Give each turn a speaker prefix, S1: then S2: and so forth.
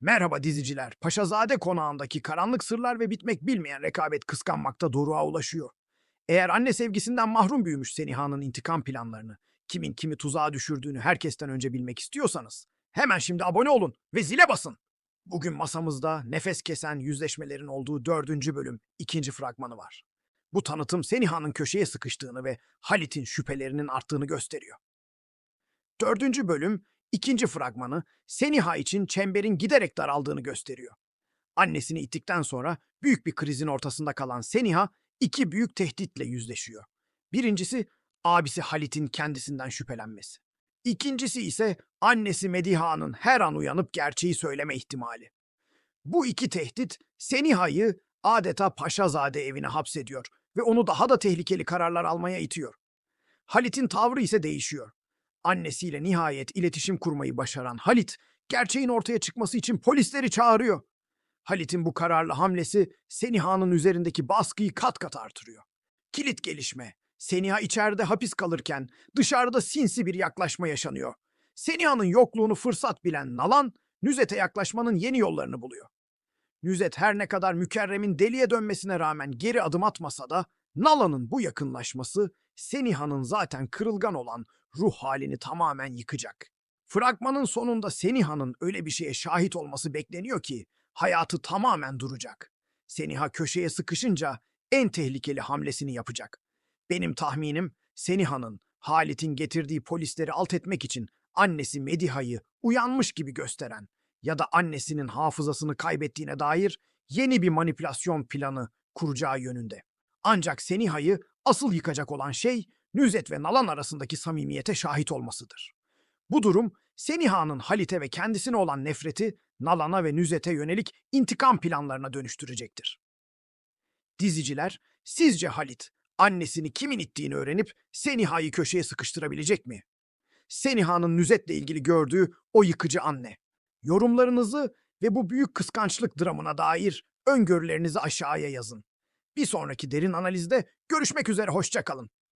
S1: Merhaba diziciler. Paşazade konağındaki karanlık sırlar ve bitmek bilmeyen rekabet kıskanmakta doruğa ulaşıyor. Eğer anne sevgisinden mahrum büyümüş Seniha'nın intikam planlarını, kimin kimi tuzağa düşürdüğünü herkesten önce bilmek istiyorsanız, hemen şimdi abone olun ve zile basın. Bugün masamızda nefes kesen yüzleşmelerin olduğu dördüncü bölüm ikinci fragmanı var. Bu tanıtım Seniha'nın köşeye sıkıştığını ve Halit'in şüphelerinin arttığını gösteriyor. Dördüncü bölüm ikinci fragmanı Seniha için çemberin giderek daraldığını gösteriyor. Annesini ittikten sonra büyük bir krizin ortasında kalan Seniha iki büyük tehditle yüzleşiyor. Birincisi abisi Halit'in kendisinden şüphelenmesi. İkincisi ise annesi Mediha'nın her an uyanıp gerçeği söyleme ihtimali. Bu iki tehdit Seniha'yı adeta Paşazade evine hapsediyor ve onu daha da tehlikeli kararlar almaya itiyor. Halit'in tavrı ise değişiyor. Annesiyle nihayet iletişim kurmayı başaran Halit, gerçeğin ortaya çıkması için polisleri çağırıyor. Halit'in bu kararlı hamlesi Seniha'nın üzerindeki baskıyı kat kat artırıyor. Kilit gelişme. Seniha içeride hapis kalırken dışarıda sinsi bir yaklaşma yaşanıyor. Seniha'nın yokluğunu fırsat bilen Nalan, Nüzet'e yaklaşmanın yeni yollarını buluyor. Nüzet her ne kadar mükerremin deliye dönmesine rağmen geri adım atmasa da Nalan'ın bu yakınlaşması Seniha'nın zaten kırılgan olan ruh halini tamamen yıkacak. Fragmanın sonunda Seniha'nın öyle bir şeye şahit olması bekleniyor ki hayatı tamamen duracak. Seniha köşeye sıkışınca en tehlikeli hamlesini yapacak. Benim tahminim Seniha'nın Halit'in getirdiği polisleri alt etmek için annesi Mediha'yı uyanmış gibi gösteren ya da annesinin hafızasını kaybettiğine dair yeni bir manipülasyon planı kuracağı yönünde. Ancak Seniha'yı asıl yıkacak olan şey Nüzet ve Nalan arasındaki samimiyete şahit olmasıdır. Bu durum Seniha'nın Halit'e ve kendisine olan nefreti Nalan'a ve Nüzet'e yönelik intikam planlarına dönüştürecektir. Diziciler, sizce Halit annesini kimin ittiğini öğrenip Seniha'yı köşeye sıkıştırabilecek mi? Seniha'nın Nüzet'le ilgili gördüğü o yıkıcı anne. Yorumlarınızı ve bu büyük kıskançlık dramına dair öngörülerinizi aşağıya yazın. Bir sonraki derin analizde görüşmek üzere hoşça kalın.